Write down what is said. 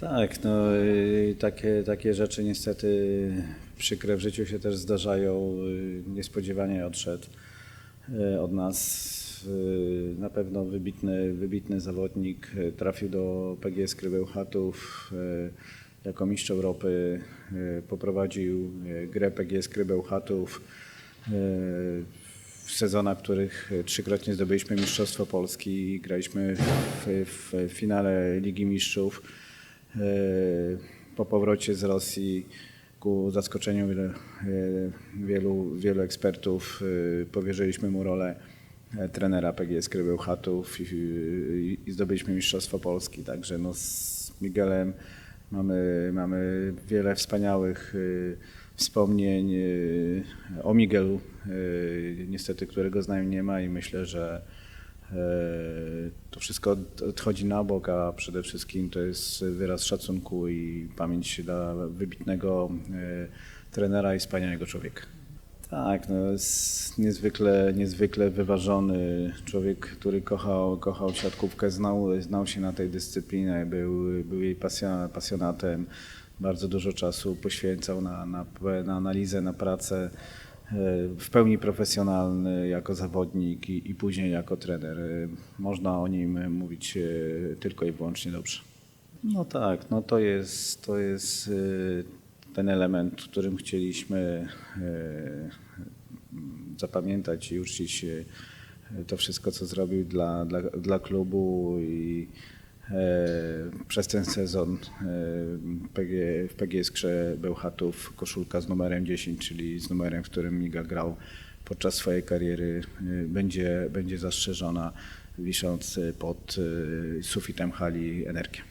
Tak, no y, takie, takie rzeczy niestety przykre w życiu się też zdarzają. Y, Niespodziewanie odszedł y, od nas. Na pewno wybitny, wybitny zawodnik. Trafił do PGS Krybełchatów y, jako mistrz Europy. Poprowadził grę PGS y, w sezonach, w których trzykrotnie zdobyliśmy Mistrzostwo Polski i graliśmy w, w finale Ligi Mistrzów. E, Po powrocie z Rosji ku zaskoczeniu e, wielu, wielu ekspertów e, powierzyliśmy mu rolę trenera PGS Krybełchatów i, i, i zdobyliśmy Mistrzostwo Polski. Także no z Miguelem mamy, mamy wiele wspaniałych wspomnień o Miguelu, niestety którego z nami nie ma i myślę, że to wszystko od- odchodzi na bok, a przede wszystkim to jest wyraz szacunku i pamięć dla wybitnego e, trenera i wspaniałego człowieka. Tak, no jest niezwykle, niezwykle wyważony człowiek, który kochał, kochał siatkówkę, znał, znał się na tej dyscyplinie, był, był jej pasjonatem, bardzo dużo czasu poświęcał na, na, na analizę, na pracę, e, w pełni profesjonalny jako zawodnik i, i później jako trener. E, Można o nim mówić e, tylko i wyłącznie dobrze. No tak, no to jest, to jest y, ten element, którym chcieliśmy y, zapamiętać i uczcić to wszystko, co zrobił dla, dla, dla klubu i e, przez ten sezon e, PG, w PGS Krze Bełchatów koszulka z numerem 10, czyli z numerem, w którym Miga grał podczas swojej kariery, y, będzie, będzie zastrzeżona wisząc pod y, sufitem hali Energia.